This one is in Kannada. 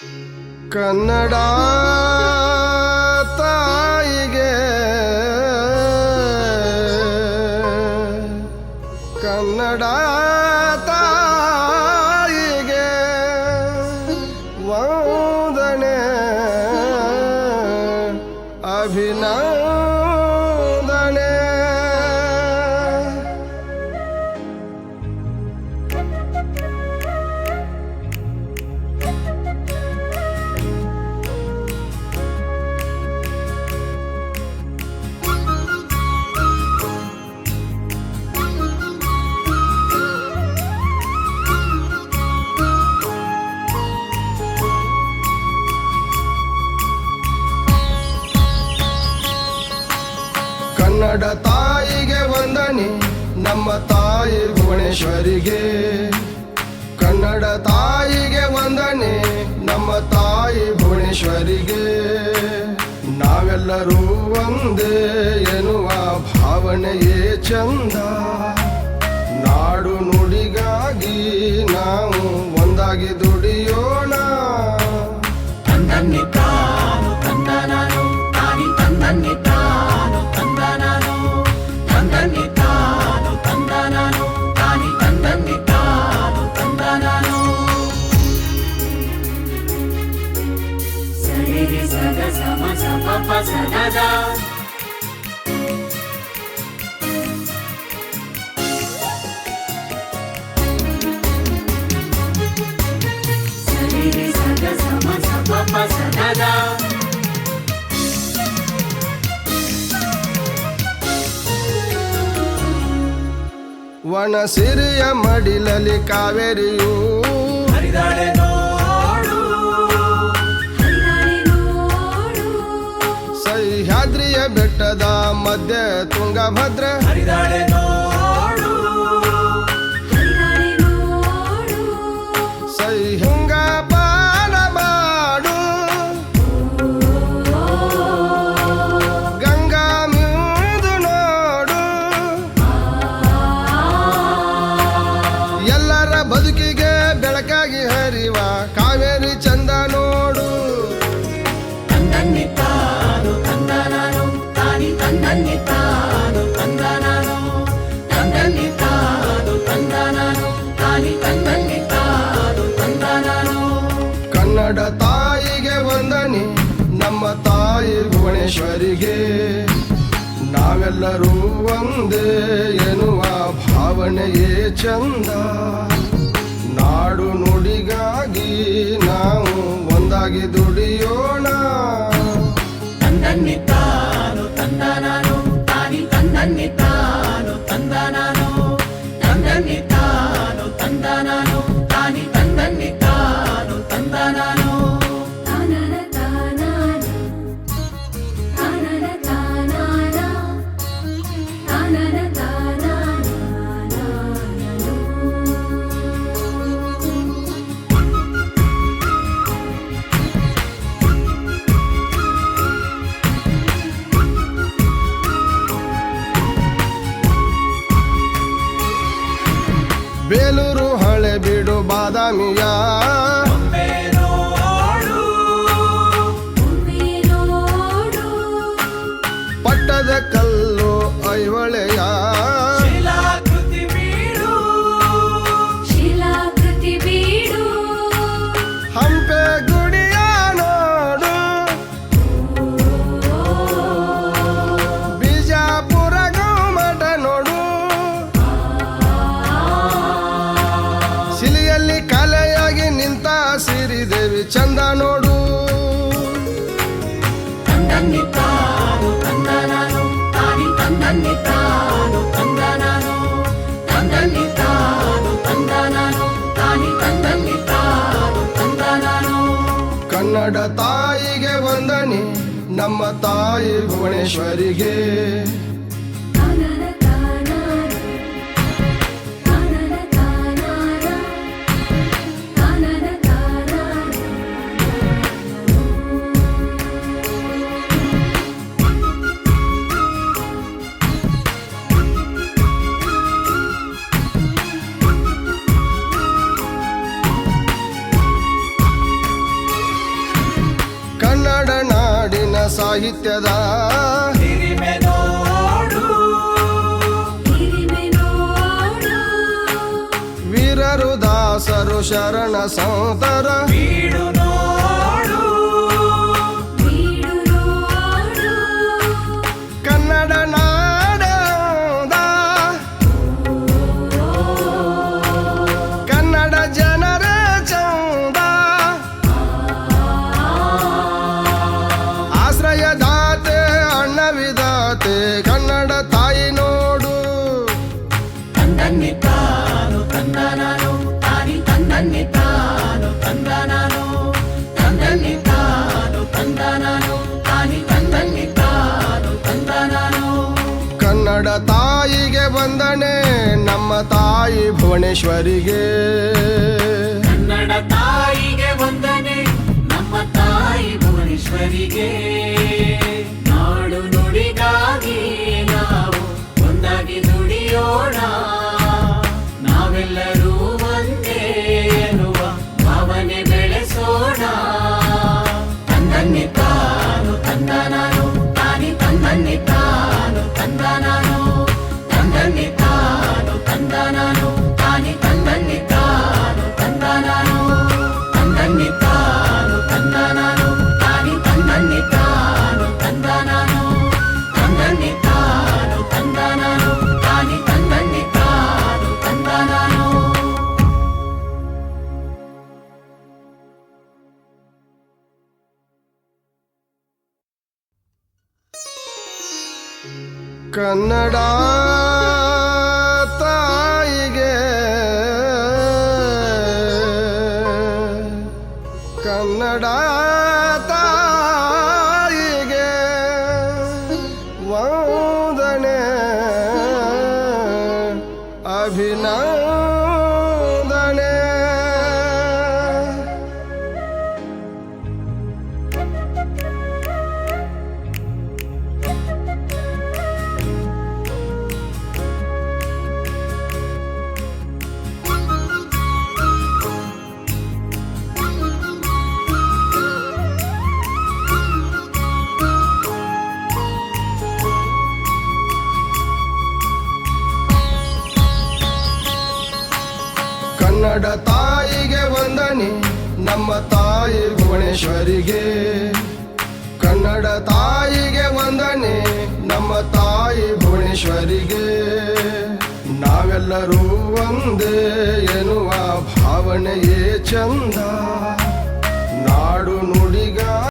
ಕನ್ನಡ ತಾಯಿಗೆ. ಕನ್ನಡ ತಾಯಿಗೆ ವಂದನೆ ಅಭಿನಂದನೆ. ಕನ್ನಡ ತಾಯಿಗೆ ವಂದನೆ. ನಮ್ಮ ತಾಯಿ ಭುವನೇಶ್ವರಿಗೆ. ಕನ್ನಡ ತಾಯಿಗೆ ವಂದನೆ. ನಮ್ಮ ತಾಯಿ ಭುವನೇಶ್ವರಿಗೆ. ನಾವೆಲ್ಲರೂ ಒಂದೇ ಎನ್ನುವ ಭಾವನೆಯೇ ಚಂದ. ನಾಡು ನುಡಿಗಾಗಿ ನಾವು ಒಂದಾಗಿ ದುಡಿಯೋಣ. ಪ ಸದದ ಸರಿ ಸದ ಸಮ ಸಪ ಪ ವನ ಸಿರಿಯ ಮಡಿಲಲ್ಲಿ ಕಾವೇರಿಯು మధ్య తుంగభద్ర హరిదాడే ಕನ್ನಡ ತಾಯಿಗೆ ವಂದನೆ. ನಮ್ಮ ತಾಯಿ ಭುವನೇಶ್ವರಿಗೆ ನಾವೆಲ್ಲರೂ ಒಂದೇ ಎನ್ನುವ ಭಾವನೆಯೇ ಚಂದ. ನಾಡು ನುಡಿಗಾಗಿ ನಾವು ಒಂದಾಗಿ ದುಡಿಯೋಣ. ತಂದ ನೋಡು. ಕನ್ನಡ ತಾಯಿಗೆ ವಂದನೆ ನಮ್ಮ ತಾಯಿ ಭುವನೇಶ್ವರಿಗೆ. ಸಾಹಿತ್ಯದ ಹಿರಿಮೆ ನೋಡು. ಹಿರಿಮೆ ನೋಡು. ವೀರರು ದಾಸರು ಶರಣ ಸಂತರ ಕನ್ನಡ ತಾಯಿ ನೋಡು. ತಂದನ್ನಿ ತಂದ ನಾನು ತಾನಿ ತಂದನ್ನಿ ತಂದ ನಾನು ತಂದನ್ನಿ ತಂದ ನಾನು ತಾನಿ ತಂದನ್ನಿ. ತಂದ ನಾನು ಕನ್ನಡ ತಾಯಿಗೆ ವಂದನೆ ನಮ್ಮ ತಾಯಿ ಭುವನೇಶ್ವರಿಗೆ. ಕನ್ನಡ ತಾಯಿಗೆ ವಂದನೆ ತಂದನ್ನಿ ತಾನು ಕನ್ನಡ ತಾಯಿಗೆ. ಕನ್ನಡ ತಾಯಿಗೆ ವಂದನೆ. ಅಭಿನಂದನೆ. ಕನ್ನಡ ಪರಮೇಶ್ವರಿಗೆ ಕನ್ನಡ ತಾಯಿಗೆ ವಂದನೆ ನಮ್ಮ ತಾಯಿ ಭುವನೇಶ್ವರಿಗೆ. ನಾವೆಲ್ಲರೂ ಒಂದೇ ಎನ್ನುವ ಭಾವನೆಯೇ ಚಂದ. ನಾಡು ನುಡಿ